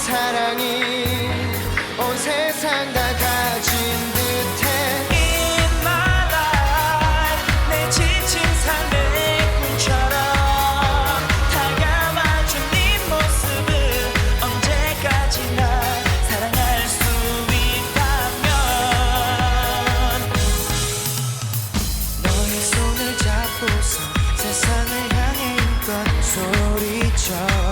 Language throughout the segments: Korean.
사랑이 온 세상 다 가진 듯해. In my 내 지친 삶의 꿈처럼 다가와준 네 모습은 언제까지나 사랑할 수 있다면 너의 손을 잡고서 세상을 향해 이건 소리쳐.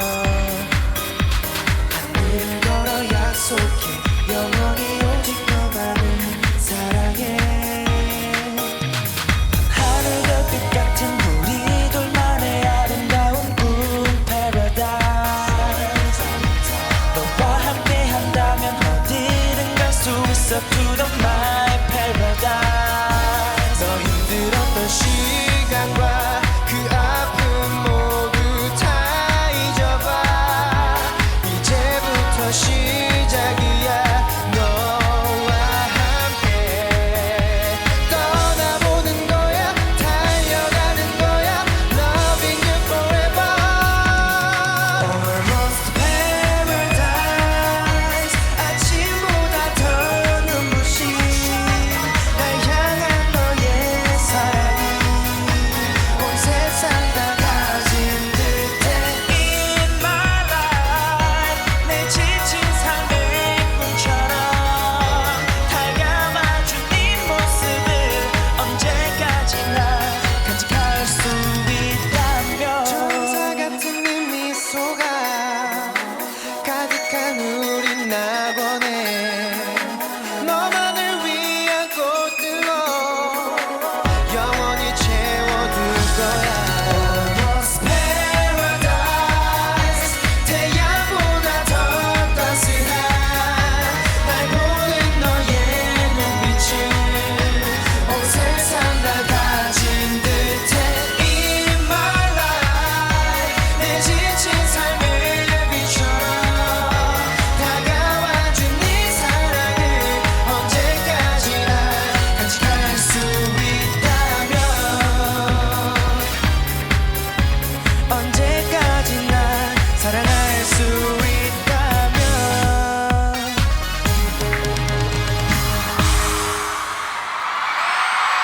up to Undead.